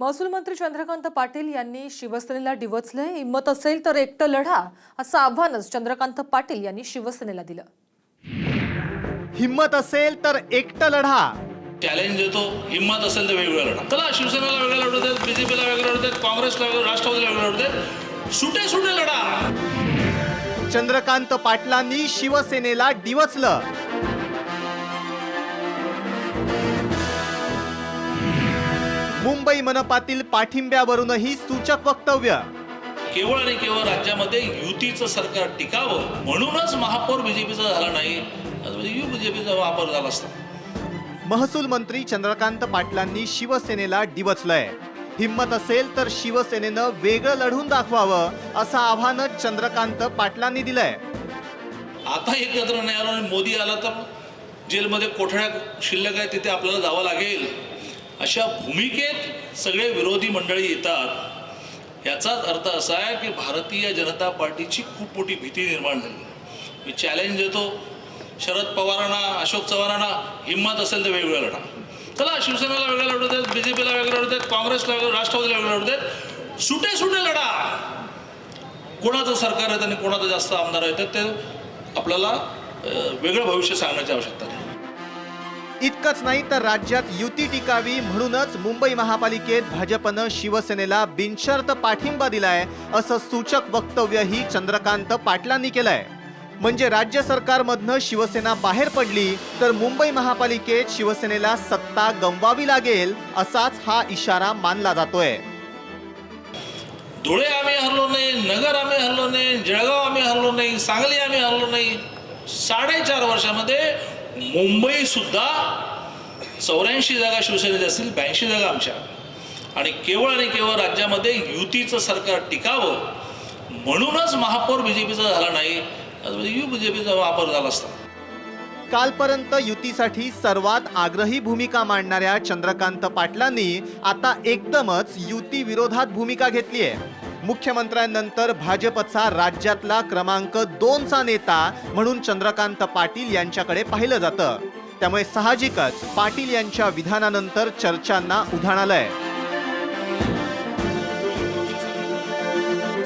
महसूल मंत्री चंद्रकांत पाटील यांनी शिवसेनेला डिवचलंय. हिंमत असेल तर एकटं लढा असं आव्हानच चंद्रकांत पाटील यांनी शिवसेनेला दिलं. हिम्मत असेल तर एकटं लढा. चॅलेंज देतो हिंमत असेल तर वेगवेगळा लढा. चला शिवसेनेला वेगळा लढू देत बीजेपीला वेगळं लढू देत काँग्रेसला वेगळं राष्ट्रवादीला वेगळं लढू देत. सुटे सुटे लढा. चंद्रकांत पाटलांनी शिवसेनेला डिवचलं. मुंबई मनपातील पाठिंब्यावरूनही सूचक वक्तव्य. केवळ आणि केवळ राज्यामध्ये युतीचं सरकार टिकावं म्हणूनच महापौर बीजेपीचा झाला नाही यू बीजेपीचा महापौर झाला असता. महसूल मंत्री चंद्रकांत पाटलांनी शिवसेनेला डिवचलंय. हिम्मत असेल तर शिवसेनेनं वेगळं लढून दाखवावं असं आव्हानच चंद्रकांत पाटलांनी दिलंय. आता एकत्र नाही आलो आणि मोदी आला तर जेलमध्ये कोठड्या शिल्लक आहे तिथे आपल्याला जावं लागेल. अशा भूमिकेत सगळे विरोधी मंडळी येतात. याचाच अर्थ असा आहे की भारतीय जनता पार्टीची खूप मोठी भीती निर्माण झाली. मी चॅलेंज देतो. शरद पवारांना अशोक चव्हाणांना हिंमत असेल तर वेगवेगळ्या लढा. चला शिवसेनेला वेगळं लढू देत बीजेपीला वेगळं लढू आहेत काँग्रेसला वेगळं राष्ट्रवादीला वेगळं लढू देत. सुटे सुटे लढा. कोणाचं सरकार आहे आणि कोणाचं जास्त आमदार आहेत ते आपल्याला वेगळं भविष्य सांगण्याची आवश्यकता नाही. इतकंच नाही तर राज्यात युती टिकावी म्हणूनच मुंबई महापालिकेत भाजपनं शिवसेनेला बिनशर्त पाठिंबा दिलाय असं सूचक वक्तव्यही चंद्रकांत पाटलांनी केलंय. म्हणजे राज्य सरकारमधनं शिवसेना बाहेर पडली तर मुंबई महापालिकेत शिवसेनेला सत्ता गमवावी लागेल असाच हा इशारा मानला जातोय. धुळे आम्ही हरलो नाही नगर आम्ही हरलो नाही जळगाव आम्ही हरलो नाही सांगली आम्ही हरलो नाही. साडेचार वर्षामध्ये मुंबई सुद्धा चौऱ्याऐंशी जागा शिवसेनेच्या असतील ब्याऐंशी जागा आमच्या. आणि केवळ आणि केवळ राज्यामध्ये युतीचं सरकार टिकावं म्हणूनच महापौर बीजेपीचा झाला नाही. यू बीजेपीचा महापौर झाला असता. कालपर्यंत युतीसाठी सर्वात आग्रही भूमिका मांडणाऱ्या चंद्रकांत पाटलांनी आता एकदमच युती विरोधात भूमिका घेतली आहे मुख्यमंत्र्यांनंतर भाजपचा राज्यातला क्रमांक दोनचा नेता म्हणून चंद्रकांत पाटील यांच्याकडे पाहिलं जातं. त्यामुळे साहजिकच पाटील यांच्या विधानानंतर चर्चांना उधाण आलंय.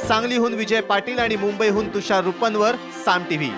सांगलीहून विजय पाटील आणि मुंबईहून तुषार रुपनवर साम टीव्ही.